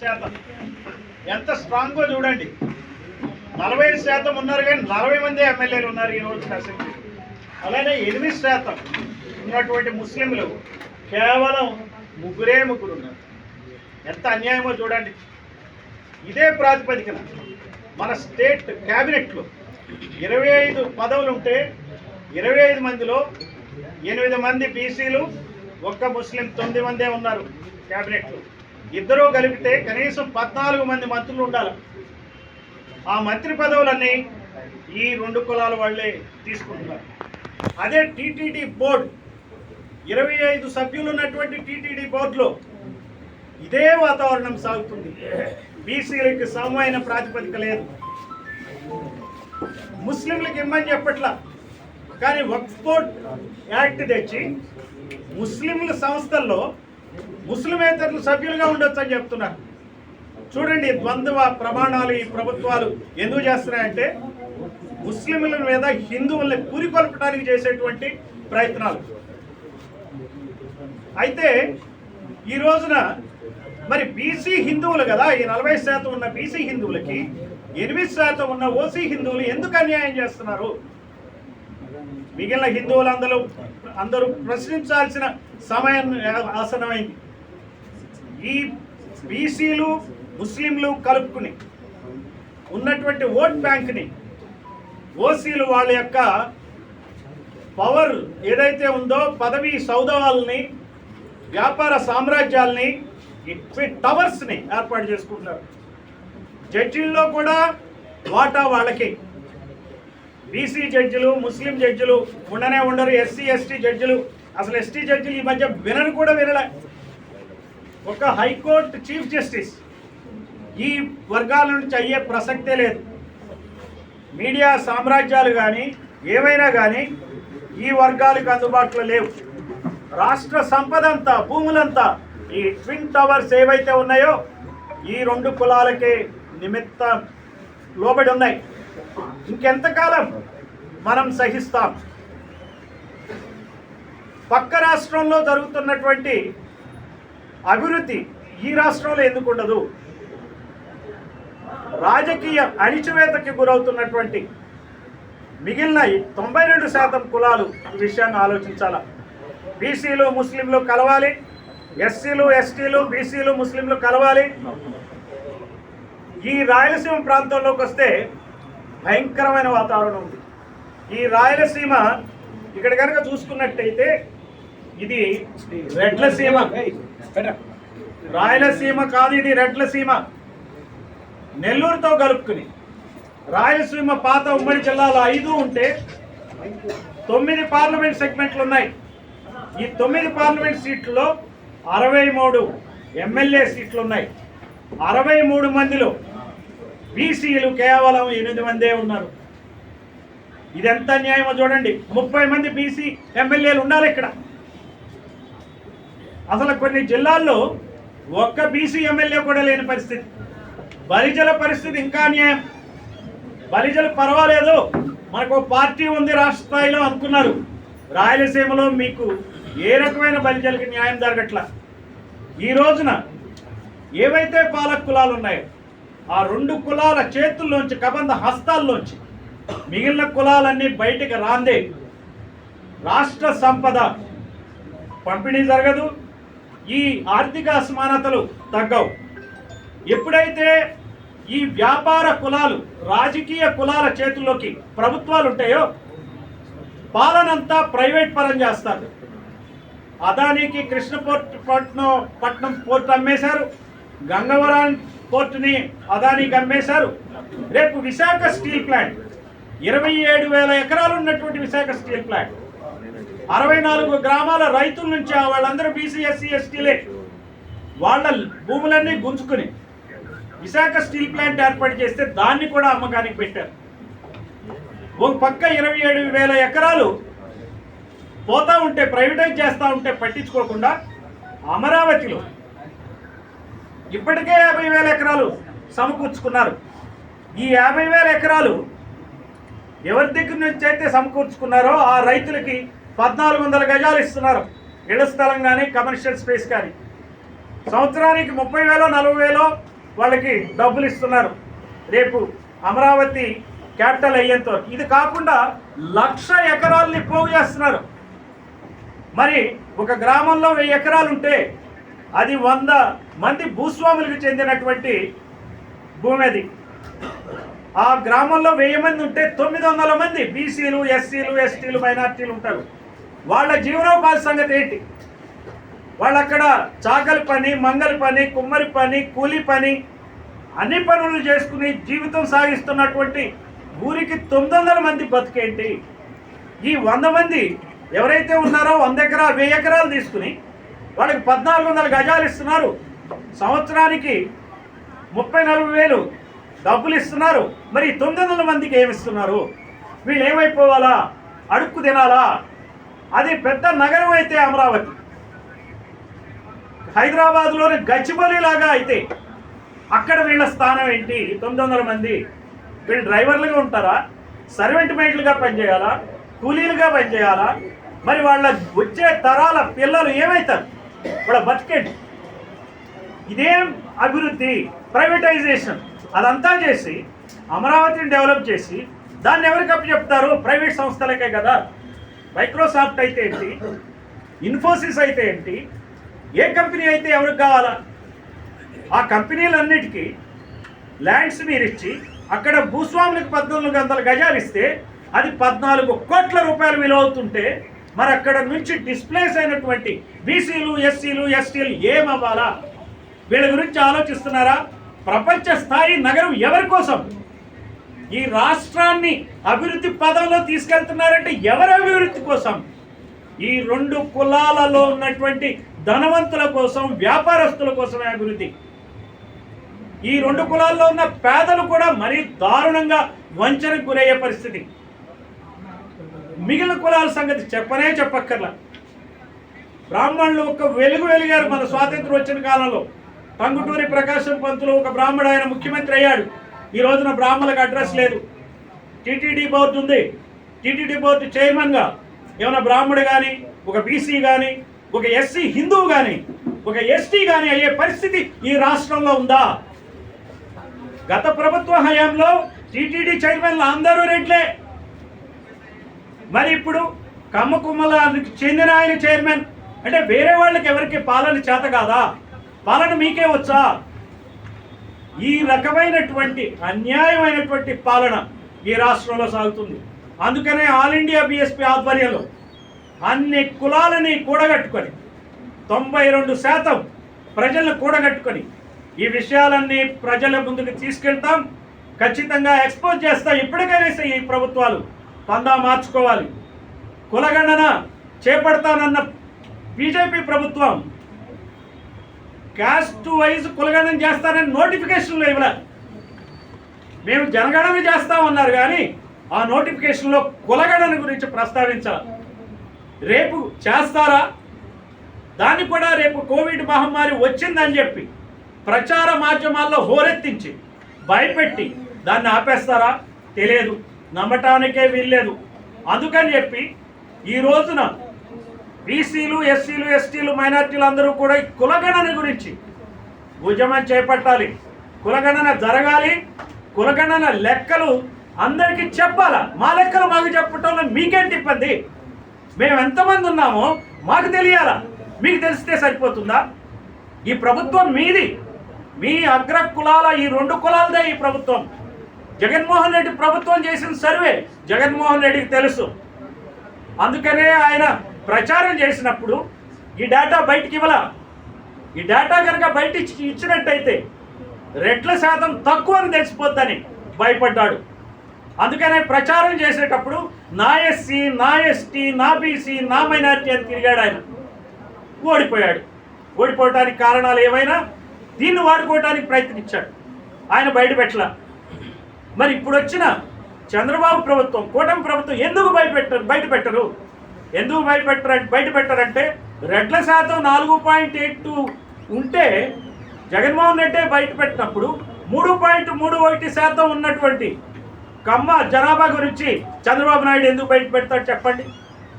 శాతం. ఎంత స్ట్రాంగ్గా చూడండి. నలభై శాతం ఉన్నారు కానీ నలభై మంది ఎమ్మెల్యేలు ఉన్నారు ఈ రోజు అసెంబ్లీ అలానే ఎనిమిది శాతం ఉన్నటువంటి ముస్లింలు కేవలం ముగ్గురే ముగ్గురు ఉన్నారు. ఎంత అన్యాయమో చూడండి. ఇదే ప్రాతిపదికన మన స్టేట్ క్యాబినెట్లో ఇరవై ఐదు పదవులు ఉంటే ఇరవై ఐదు మందిలో ఎనిమిది మంది బీసీలు ఒక్క ముస్లిం తొమ్మిది మందే ఉన్నారు క్యాబినెట్లో ఇద్దరూ కలిపితే కనీసం పద్నాలుగు మంది మంత్రులు ఉండాలి. ఆ మంత్రి పదవులన్నీ ఈ రెండు కులాల వాళ్ళే తీసుకుంటున్నారు. అదే టీటీడీ బోర్డు ఇరవై ఐదు సభ్యులు ఉన్నటువంటి టీటీడీ బోర్డులో ఇదే వాతావరణం సాగుతుంది. బీసీలకి సమమైన ప్రాతిపదిక లేదు. ముస్లింలకు ఇమ్మని చెప్పట్లా కానీ వక్ఫ్ బోర్డ్ యాక్ట్ తెచ్చి ముస్లింల సంస్థల్లో ముస్లిమేతరులు సభ్యులుగా ఉండొచ్చు అని చెప్తున్నారు. చూడండి ద్వంద్వ ప్రమాణాలు ఈ ప్రభుత్వాలు ఎందుకు చేస్తున్నాయంటే ముస్లింల మీద హిందువుల్ని పురికొల్పడానికి చేసేటువంటి ప్రయత్నాలు. అయితే ఈ రోజున మరి బీసీ హిందువులు కదా ఈ నలభై శాతం ఉన్న బీసీ హిందువులకి ఎనిమిది శాతం ఉన్న ఓసీ హిందువులు ఎందుకు అన్యాయం చేస్తున్నారు? మిగిలిన హిందువులందరూ అందరూ ప్రశ్నించాల్సిన సమయం ఆసనమైంది ఈ బీసీలు ముస్లింలు కలుపుకుని ఉన్నటువంటి ఓట్ బ్యాంక్ని ఓసీలు వాళ్ళ యొక్క పవర్ ఏదైతే ఉందో పదవి సౌదవాల్ని వ్యాపార సామ్రాజ్యాల్ని టవర్స్ని ఏర్పాటు చేసుకుంటున్నారు. జడ్జిల్లో కూడా వాటా వాళ్ళకి. బీసీ జడ్జిలు ముస్లిం జడ్జిలు ఉండనే ఉండరు ఎస్సీ ఎస్టీ జడ్జిలు. అసలు ఎస్టీ జడ్జిలు ఈ మధ్య వినరు కూడా వినలే. ఒక హైకోర్టు చీఫ్ జస్టిస్ ఈ వర్గాల నుంచి అయ్యే ప్రసక్తే లేదు. మీడియా సామ్రాజ్యాలు కానీ ఏవైనా కానీ ఈ వర్గాలకు అందుబాటులో లేవు. రాష్ట్ర సంపద అంతా భూములంతా ఈ ట్విన్ టవర్స్ ఏవైతే ఉన్నాయో ఈ రెండు కులాలకే నిమిత్త లోబడి ఉన్నాయి. ఇంకెంతకాలం మనం సహిస్తాం? పక్క రాష్ట్రంలో జరుగుతున్నటువంటి అభివృద్ధి ఈ రాష్ట్రంలో ఎందుకు ఉండదు? రాజకీయ అణిచివేతకి గురవుతున్నటువంటి మిగిలిన తొంభై రెండు శాతం కులాలు ఈ విషయాన్ని ఆలోచించాలా? బీసీలు ముస్లింలు కలవాలి ఎస్సీలు ఎస్టీలు బీసీలు ముస్లింలు కలవాలి. ఈ రాయలసీమ ప్రాంతంలోకి వస్తే భయంకరమైన వాతావరణం ఉంది. ఈ రాయలసీమ ఇక్కడ కనుక చూసుకున్నట్టయితే ఇది రెడ్లసీమ రాయలసీమ కాదు ఇది రెడ్లసీమ నెల్లూరుతో కలుపుకుని. రాయలసీమ పాత ఉమ్మడి జిల్లాలో ఐదు ఉంటే తొమ్మిది పార్లమెంట్ సెగ్మెంట్లు ఉన్నాయి. ఈ తొమ్మిది పార్లమెంట్ సీట్లలో అరవై మూడు ఎమ్మెల్యే సీట్లు ఉన్నాయి. అరవై మూడు మందిలో బీసీలు కేవలం ఎనిమిది మందే ఉన్నారు. ఇది ఎంత చూడండి. ముప్పై మంది బీసీ ఎమ్మెల్యేలు ఉండాలి ఇక్కడ. అసలు కొన్ని జిల్లాల్లో ఒక్క బీసీ ఎమ్మెల్యే కూడా లేని పరిస్థితి. బలిజల పరిస్థితి ఇంకా న్యాయం బలిజలు పర్వాలేదు. మనకు పార్టీ ఉంది రాష్ట్ర స్థాయిలో అనుకున్నారు. రాయలసీమలో మీకు ఏ రకమైన బలిజలకి న్యాయం జరగట్ల? ఈ రోజున ఏవైతే పాలక కులాలు ఉన్నాయో ఆ రెండు కులాల చేతుల్లోంచి కబంధ హస్తాల్లోంచి మిగిలిన కులాలన్నీ బయటికి రాందే. రాష్ట్ర సంపద పంపిణీ జరగదు. ఈ ఆర్థిక అసమానతలు తగ్గవు. ఎప్పుడైతే ఈ వ్యాపార కులాలు రాజకీయ కులాల చేతుల్లోకి ప్రభుత్వాలు ఉంటాయో పాలనంతా ప్రైవేట్ పరం చేస్తారు. అదానికి కృష్ణ పోర్ట్ పట్నం పట్నం పోర్ట్ అమ్మేశారు. గంగవరం పోర్టుని అదానికి అమ్మేశారు. రేపు విశాఖ స్టీల్ ప్లాంట్ ఇరవై ఏడు వేల ఎకరాలు ఉన్నటువంటి విశాఖ స్టీల్ ప్లాంట్. అరవై నాలుగు గ్రామాల రైతుల నుంచి వాళ్ళందరూ బీసీ ఎస్సీ ఎస్టీలే వాళ్ళ భూములన్నీ గుంజుకుని విశాఖ స్టీల్ ప్లాంట్ ఏర్పాటు చేస్తే దాన్ని కూడా అమ్మకానికి పెట్టారు. ఒక పక్క ఇరవై ఏడు వేల ఎకరాలు పోతా ఉంటే ప్రైవేటైజ్ చేస్తూ ఉంటే పట్టించుకోకుండా అమరావతిలో ఇప్పటికే యాభై వేల ఎకరాలు సమకూర్చుకున్నారు. ఈ యాభై వేల ఎకరాలు ఎవరి దగ్గర నుంచి అయితే సమకూర్చుకున్నారో ఆ రైతులకి పద్నాలుగు వందల గజాలు ఇస్తున్నారు. ఇళ్ళ స్థలం కానీ కమర్షియల్ స్పేస్ కానీ సంవత్సరానికి ముప్పై వేలో నలభై వేలో వాళ్ళకి డబ్బులు ఇస్తున్నారు. రేపు అమరావతి క్యాపిటల్ అయ్యేంత వరకు. ఇది కాకుండా లక్ష ఎకరాల్ని పోగు చేస్తున్నారు. మరి ఒక గ్రామంలో వెయ్యి ఎకరాలు ఉంటే అది వంద మంది భూస్వాములకు చెందినటువంటి భూమి అది. ఆ గ్రామంలో వెయ్యి మంది ఉంటే తొమ్మిది వందల మంది బీసీలు ఎస్సీలు ఎస్టీలు మైనార్టీలు ఉంటారు. వాళ్ళ జీవనోపాధి సంగతి ఏంటి? వాళ్ళు అక్కడ చాకలి పని మంగలి పని కుమ్మరి పని కూలి పని అన్ని పనులు చేసుకుని జీవితం సాగిస్తున్నటువంటి ఊరికి తొమ్మిది వందల మంది బతికేంటి? ఈ వంద మంది ఎవరైతే ఉన్నారో వంద ఎకరాలు వెయ్యి ఎకరాలు తీసుకుని వాళ్ళకి పద్నాలుగు వందల గజాలు ఇస్తున్నారు. సంవత్సరానికి ముప్పై నలభై వేలు డబ్బులు ఇస్తున్నారు. మరి తొమ్మిది వందల మందికి ఏమిస్తున్నారు వీళ్ళు ఏమైపోవాలా? అడుక్కు తినాలా? అది పెద్ద నగరం అయితే అమరావతి. హైదరాబాద్లోని గచ్చిబౌలి లాగా అయితే అక్కడ వీళ్ళ స్థానం ఏంటి? తొమ్మిది వందల మంది. వీళ్ళు డ్రైవర్లుగా ఉంటారా? సర్వెంట్ మేట్లుగా పనిచేయాలా? కూలీలుగా పనిచేయాలా? మరి వాళ్ళ వచ్చే తరాల పిల్లలు ఏమవుతారు వాళ్ళ బతికేంటి? ఇదేం అభివృద్ధి ప్రైవేటైజేషన్ అదంతా చేసి అమరావతిని డెవలప్ చేసి దాన్ని ఎవరికి చెప్తారు? ప్రైవేట్ సంస్థలకే కదా. మైక్రోసాఫ్ట్ అయితే ఏంటి? ఇన్ఫోసిస్ అయితే ఏంటి? ఏ కంపెనీ అయితే ఎవరికి కావాలా? ఆ కంపెనీలన్నిటికీ ల్యాండ్స్ మీరు ఇచ్చి అక్కడ భూస్వాములకు పద్నాలుగు వందల గజాలు ఇస్తే అది పద్నాలుగు కోట్ల రూపాయలు విలువ అవుతుంటే మరి అక్కడ నుంచి డిస్ప్లేస్ అయినటువంటి బీసీలు ఎస్సీలు ఎస్టీలు ఏమవ్వాలా వీళ్ళ గురించి ఆలోచిస్తున్నారా? ప్రపంచ స్థాయి నగరం ఎవరి కోసం? ఈ రాష్ట్రాన్ని అభివృద్ధి పదంలో తీసుకెళ్తున్నారంటే ఎవరి అభివృద్ధి కోసం? ఈ రెండు కులాలలో ఉన్నటువంటి ధనవంతుల కోసం వ్యాపారస్తుల కోసమే అభివృద్ధి. ఈ రెండు కులాల్లో ఉన్న పేదలు కూడా మరీ దారుణంగా వంచనకు గురయ్యే పరిస్థితి. మిగిలిన కులాల సంగతి చెప్పనే చెప్పక్కర్లా. బ్రాహ్మణులు ఒక వెలుగు వెలిగారు మన స్వాతంత్రం వచ్చిన కాలంలో. టంగుటూరి ప్రకాశం పంతులు ఒక బ్రాహ్మడు ఆయన ముఖ్యమంత్రి అయ్యాడు. ఈ రోజున బ్రాహ్మణులకు అడ్రస్ లేదు. టీటీడీ బోర్డు ఉంది. టీటీడీ బోర్డు చైర్మన్గా ఏమైనా బ్రాహ్మడు కానీ ఒక బీసీ కానీ ఒక ఎస్సీ హిందువు కానీ ఒక ఎస్టీ కానీ అయ్యే పరిస్థితి ఈ రాష్ట్రంలో ఉందా? గత ప్రభుత్వ హయాంలో టీటీడీ చైర్మన్లు అందరూ రెడ్లే. మరి ఇప్పుడు కమ్మ చెందిన ఆయన చైర్మన్ అంటే వేరే వాళ్ళకి ఎవరికి పాలన చేత కాదా? పాలన మీకే వచ్చా? ఈ రకమైనటువంటి అన్యాయమైనటువంటి పాలన ఈ రాష్ట్రంలో సాగుతుంది. అందుకనే ఆల్ ఇండియా బిఎస్పి ఆధ్వర్యంలో అన్ని కులాలని కూడగట్టుకొని తొంభై రెండు శాతం ప్రజలను కూడగట్టుకొని ఈ విషయాలన్నీ ప్రజల ముందుకు తీసుకెళ్తాం. ఖచ్చితంగా ఎక్స్పోజ్ చేస్తాం ఇప్పటికైనా ఈ ప్రభుత్వాలు పందా మార్చుకోవాలి. కులగణన చేపడతానన్న బీజేపీ ప్రభుత్వం క్యాస్ట్ వైజ్ కులగణం చేస్తారని నోటిఫికేషన్లో ఇవ్వలే. మేము జనగణన చేస్తామన్నారు కానీ ఆ నోటిఫికేషన్లో కులగణన గురించి ప్రస్తావించాలి. రేపు చేస్తారా? దాన్ని కూడా రేపు కోవిడ్ మహమ్మారి వచ్చిందని చెప్పి ప్రచార మాధ్యమాల్లో హోరెత్తించి భయపెట్టి దాన్ని ఆపేస్తారా? తెలియదు. నమ్మటానికే వీల్లేదు. అందుకని చెప్పి ఈ రోజున బీసీలు ఎస్సీలు ఎస్టీలు మైనార్టీలు అందరూ కూడా ఈ కులగణన గురించి ఉద్యమం చేపట్టాలి. కులగణన జరగాలి. కులగణన లెక్కలు అందరికీ చెప్పాలా? మా లెక్కలు మాకు చెప్పటంలో మీకేంటి ఇబ్బంది మేము ఎంతమంది ఉన్నామో మాకు తెలియాలా? మీకు తెలిస్తే సరిపోతుందా? ఈ ప్రభుత్వం మీది. మీ అగ్ర కులాల ఈ రెండు కులాలదే ఈ ప్రభుత్వం. జగన్మోహన్ రెడ్డి ప్రభుత్వం చేసిన సర్వే జగన్మోహన్ రెడ్డికి తెలుసు. అందుకనే ఆయన ప్రచారం చేసినప్పుడు ఈ డేటా బయటికి ఇవ్వాల? ఈ డేటా కనుక బయట ఇచ్చినట్టయితే రెట్ల శాతం తక్కువ అని తెలిసిపోద్దని భయపడ్డాడు. అందుకనే ప్రచారం చేసేటప్పుడు నా ఎస్సీ నా ఎస్టీ నా బీసీ నా మైనార్టీ అని తిరిగాడు ఆయన. ఓడిపోయాడు. ఓడిపోవటానికి కారణాలు ఏమైనా దీన్ని వాడుకోవడానికి ప్రయత్నించాడు. ఆయన బయటపెట్టల మరి ఇప్పుడు వచ్చిన చంద్రబాబు ప్రభుత్వం కూటమి ప్రభుత్వం ఎందుకు బయటపెట్టరు బయట పెట్టరు? ఎందుకు బయటపెట్టరు బయట పెట్టారంటే రెడ్ల శాతం నాలుగు పాయింట్ ఎయిట్ టూ ఉంటే జగన్మోహన్ రెడ్డి బయట పెట్టినప్పుడు మూడు పాయింట్ మూడు ఒకటి శాతం ఉన్నటువంటి కమ్మ జనాభా గురించి చంద్రబాబు నాయుడు ఎందుకు బయట పెడతాడు చెప్పండి.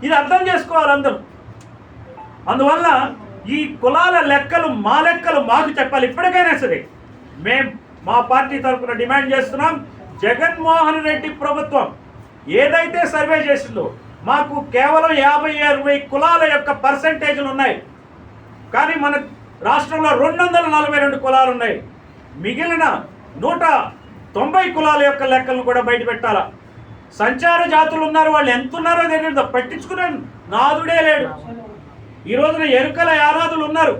ఇది అర్థం చేసుకోవాలి అందరూ. అందువల్ల ఈ కులాల లెక్కలు మా లెక్కలు మాకు చెప్పాలి. ఇప్పటికైనా సరే మేం మా పార్టీ తరఫున డిమాండ్ చేస్తున్నాం జగన్మోహన్ రెడ్డి ప్రభుత్వం ఏదైతే సర్వే చేసిందో మాకు కేవలం యాభై అరవై కులాల యొక్క పర్సంటేజ్లు ఉన్నాయి. కానీ మన రాష్ట్రంలో రెండు వందల నలభై రెండు కులాలు ఉన్నాయి. మిగిలిన నూట తొంభై కులాల యొక్క లెక్కలను కూడా బయట పెట్టాలా? సంచార జాతులు ఉన్నారు వాళ్ళు ఎంత ఉన్నారో తెలియదు పట్టించుకునే నాదుడే లేడు. ఈ రోజున ఎరుకల యారాదులు ఉన్నారు.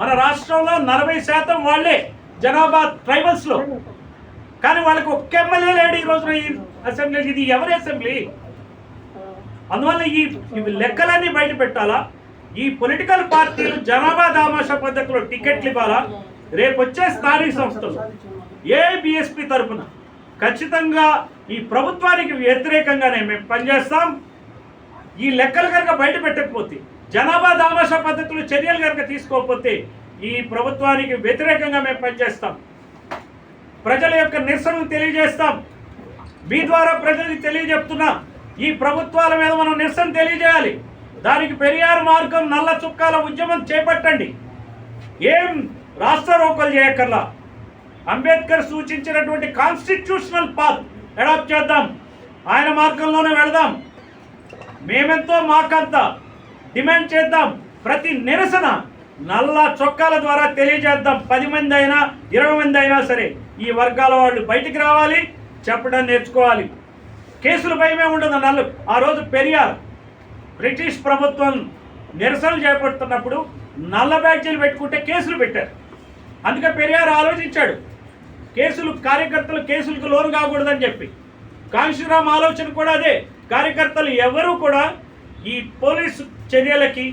మన రాష్ట్రంలో నలభై శాతం వాళ్ళే జనాభా ట్రైబల్స్లో కానీ వాళ్ళకి ఒక్క ఎమ్మెల్యే లేడు ఈ రోజున ఈ అసెంబ్లీ ఇది ఎవరి అసెంబ్లీ? అందువల్ల ఈ ఇవి లెక్కలన్నీ బయట పెట్టాలా? ఈ పొలిటికల్ పార్టీలు జనాభా దామాష పద్ధతిలో టికెట్లు ఇవ్వాలా? రేపు వచ్చే స్థానిక సంస్థలు ఏ బిఎస్పి తరఫున ఖచ్చితంగా ఈ ప్రభుత్వానికి వ్యతిరేకంగానే మేము పనిచేస్తాం. ఈ లెక్కలు కనుక బయట పెట్టకపోతే జనాభా దామాష పద్ధతులు చర్యలు కనుక తీసుకోకపోతే ఈ ప్రభుత్వానికి వ్యతిరేకంగా మేము పనిచేస్తాం. ప్రజల యొక్క నిరసనలు తెలియజేస్తాం. మీ ద్వారా ప్రజలకు తెలియజెప్తున్నా. ఈ ప్రభుత్వాల మీద మనం నిరసన తెలియజేయాలి. దానికి పెరియార్ మార్గం నల్ల చుక్కాల ఉద్యమం చేపట్టండి. ఏం రాష్ట్ర రోకలు చేయక్కర్లా? అంబేద్కర్ సూచించినటువంటి కాన్స్టిట్యూషనల్ పాత్ అడాప్ట్ చేద్దాం. ఆయన మార్గంలోనే వెళదాం. మేమెంతో మాకంత డిమాండ్ చేద్దాం. ప్రతి నిరసన నల్ల చొక్కాల ద్వారా తెలియజేద్దాం. పది మంది అయినా ఇరవై మంది అయినా సరే ఈ వర్గాల వాళ్ళు బయటికి రావాలి చెప్పడం నేర్చుకోవాలి. కేసుల భయమే ఉండదు నల్లు ఆ రోజు పెరియార్ బ్రిటిష్ ప్రభుత్వం నిరసనలు చేపడుతున్నప్పుడు నల్ల బ్యాడ్జీలు పెట్టుకుంటే కేసులు పెట్టారు. అందుకే పెరియార్ ఆలోచించాడు. కేసులు కార్యకర్తలు కేసులకు లోను కాకూడదని చెప్పి. కాంశీరామ్ ఆలోచన కూడా అదే. కార్యకర్తలు ఎవరూ కూడా ఈ పోలీసు చర్యలకి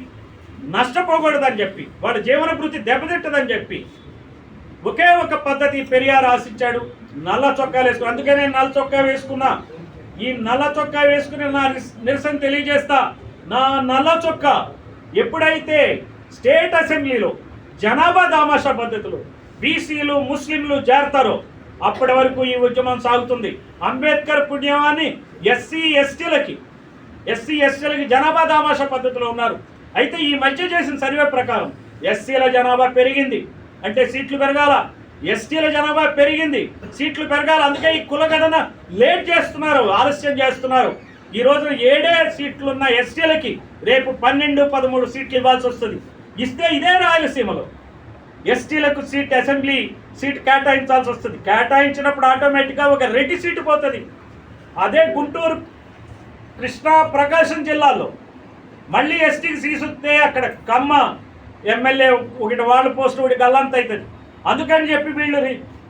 నష్టపోకూడదని చెప్పి వాళ్ళ జీవన వృత్తి దెబ్బతిట్టదని చెప్పి ఒకే ఒక పద్ధతి పెరియార్ ఆశించాడు. నల్ల చొక్కా వేసుకుని అందుకే నేను నల్ల చొక్కా వేసుకున్నా. ఈ నల్ల చొక్కా వేసుకుని నా నిరసన తెలియజేస్తా. నా నల్ల చొక్కా ఎప్పుడైతే స్టేట్ అసెంబ్లీలో జనాభా దామాషా పద్ధతిలో బీసీలు ముస్లింలు చేరతారో అప్పటి వరకు ఈ ఉద్యమం సాగుతుంది. అంబేద్కర్ పుణ్యమాన్ని ఎస్సీ ఎస్టీలకి ఎస్సీ ఎస్టీలకి జనాభా దామాషా పద్ధతిలో ఉన్నారు. అయితే ఈ మధ్య చేసిన సర్వే ప్రకారం ఎస్సీల జనాభా పెరిగింది. అంటే సీట్లు పెరగాల. ఎస్టీల జనాభా పెరిగింది. సీట్లు పెరగాలి. అందుకే ఈ కులగణన లేట్ చేస్తున్నారు ఆలస్యం చేస్తున్నారు. ఈ రోజున ఏడే సీట్లు ఉన్న ఎస్టీలకి రేపు పన్నెండు పదమూడు సీట్లు ఇవ్వాల్సి వస్తుంది. ఇస్తే ఇదే రాయలసీమలో. ఎస్టీలకు సీట్ అసెంబ్లీ సీట్ కేటాయించాల్సి వస్తుంది. కేటాయించినప్పుడు ఆటోమేటిక్గా ఒక రెడ్డి సీటు పోతుంది. అదే గుంటూరు కృష్ణా ప్రకాశం జిల్లాలో మళ్ళీ ఎస్టీకి సీసుస్తే అక్కడ కమ్మ ఎమ్మెల్యే ఒకటి వాళ్ళ పోస్ట్ ఒకటి గల్లంత అవుతుంది అందుకని చెప్పి వీళ్ళు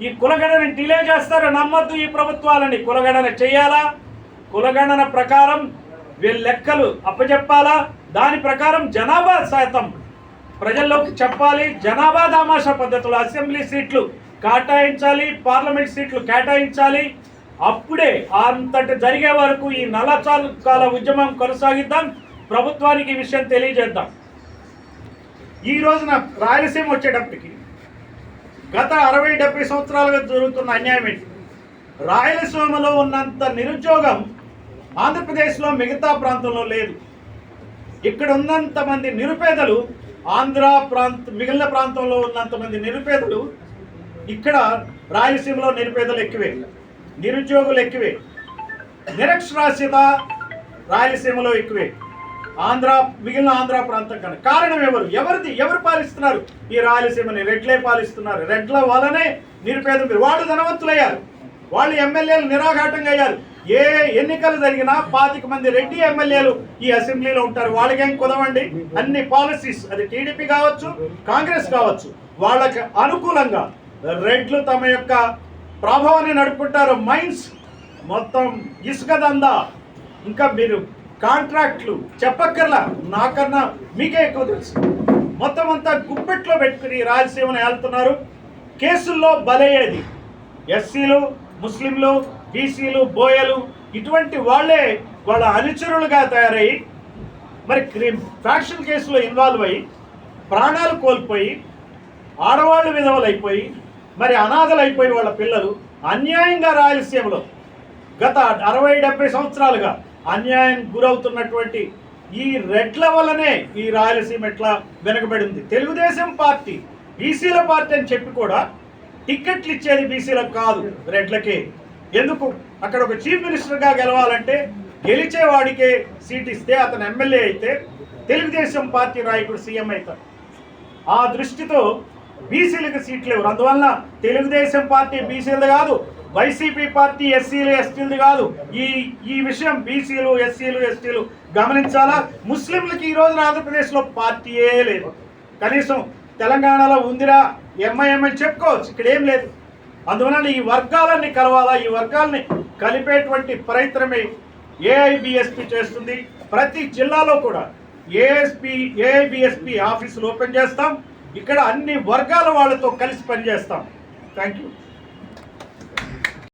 ఈ కులగణన డిలే చేస్తారు నమ్మద్దు ఈ ప్రభుత్వాలని. కులగణన చేయాలా? కులగణన ప్రకారం వీళ్ళ లెక్కలు అప్పచెప్పాలా దాని ప్రకారం జనాభా శాతం ప్రజల్లోకి చెప్పాలి. జనాభా దామాషా పద్ధతులు అసెంబ్లీ సీట్లు కేటాయించాలి పార్లమెంట్ సీట్లు కేటాయించాలి. అప్పుడే అంతటి జరిగే వరకు ఈ నల్లచాలుకాల ఉద్యమం కొనసాగిద్దాం. ప్రభుత్వానికి ఈ విషయం తెలియజేద్దాం. ఈ రోజున రాయలసీమ వచ్చేటప్పటికి గత అరవై డెబ్బై సంవత్సరాలుగా జరుగుతున్న అన్యాయం ఏంటి రాయలసీమలో ఉన్నంత నిరుద్యోగం ఆంధ్రప్రదేశ్లో మిగతా ప్రాంతంలో లేదు. ఇక్కడ ఉన్నంత మంది నిరుపేదలు ఆంధ్ర ప్రాంత మిగిలిన ప్రాంతంలో ఉన్నంత మంది నిరుపేదలు ఇక్కడ రాయలసీమలో నిరుపేదలు ఎక్కువే. నిరుద్యోగులు ఎక్కువే. నిరక్షరాస్యత రాయలసీమలో ఎక్కువే. ఆంధ్ర మిగిలిన ఆంధ్ర ప్రాంతం కన్నా. కారణం ఎవరు? ఎవరిది? ఎవరు పాలిస్తున్నారు? ఈ రాయలసీమని రెడ్లే పాలిస్తున్నారు. రెడ్ల వల్లనే నిరుపేదలు వాళ్ళు ధనవంతులయ్యారు. వాళ్ళు ఎమ్మెల్యేలు నిరాఘాటంగా అయ్యారు. ఏ ఎన్నికలు జరిగినా పాతిక మంది రెడ్డి ఎమ్మెల్యేలు ఈ అసెంబ్లీలో ఉంటారు. వాళ్ళకేం కుదవండి? అన్ని పాలసీస్. అది టీడీపీ కావచ్చు కాంగ్రెస్ కావచ్చు. వాళ్ళకి అనుకూలంగా రెడ్లు తమ యొక్క ప్రభావాన్ని నడుపుకుంటారు. మైన్స్ మొత్తం ఇసుక దందా. ఇంకా మీరు కాంట్రాక్ట్లు చెప్పక్కర్లా. నాకన్నా మీకే ఎక్కువ తెలుసు. మొత్తం అంతా గుప్పెట్లో పెట్టుకుని రాయలసీమను వెళ్తున్నారు కేసుల్లో బలయ్యేది ఎస్సీలు ముస్లింలు బీసీలు బోయలు ఇటువంటి వాళ్ళే వాళ్ళ అనుచరులుగా తయారయ్యి మరి క్రి- ఫ్యాక్షన్ కేసులో ఇన్వాల్వ్ అయ్యి ప్రాణాలు కోల్పోయి ఆడవాళ్ళు విధవలైపోయి అయిపోయి మరి అనాథలు అయిపోయి వాళ్ళ పిల్లలు అన్యాయంగా రాయలసీమలో గత అరవై డెబ్బై సంవత్సరాలుగా అన్యాయం గురవుతున్నటువంటి ఈ రెడ్ల వల్లనే ఈ రాయలసీమ ఎట్లా వెనకబడింది. తెలుగుదేశం పార్టీ బీసీల పార్టీ అని చెప్పి కూడా టిక్కెట్లు ఇచ్చేది బీసీలకు కాదు రెడ్లకే. ఎందుకు? అక్కడ ఒక చీఫ్ మినిస్టర్గా గెలవాలంటే గెలిచేవాడికే సీట్ ఇస్తే అతను ఎమ్మెల్యే అయితే తెలుగుదేశం పార్టీ నాయకుడు సీఎం అవుతాడు. ఆ దృష్టితో బీసీలకు సీట్లు లేవు. అందువల్ల తెలుగుదేశం పార్టీ బీసీలది కాదు వైసీపీ పార్టీ ఎస్సీలు ఎస్టీలు కాదు. ఈ ఈ విషయం బీసీలు ఎస్సీలు ఎస్టీలు గమనించాలా? ముస్లింలకి ఈ రోజున ఆంధ్రప్రదేశ్లో పార్టీయే లేదు. కనీసం తెలంగాణలో ఉందిరా ఎంఐఎంఐ చెప్పుకోవచ్చు. ఇక్కడ ఏం లేదు. అందువలన ఈ వర్గాలన్నీ కలవాలా? ఈ వర్గాల్ని కలిపేటువంటి ప్రయత్నమే ఏఐబిఎస్పి చేస్తుంది. ప్రతి జిల్లాలో కూడా ఏఎస్పి ఏఐబిఎస్పి ఆఫీసులు ఓపెన్ చేస్తాం. ఇక్కడ అన్ని వర్గాల వాళ్ళతో కలిసి పనిచేస్తాం. Thank you.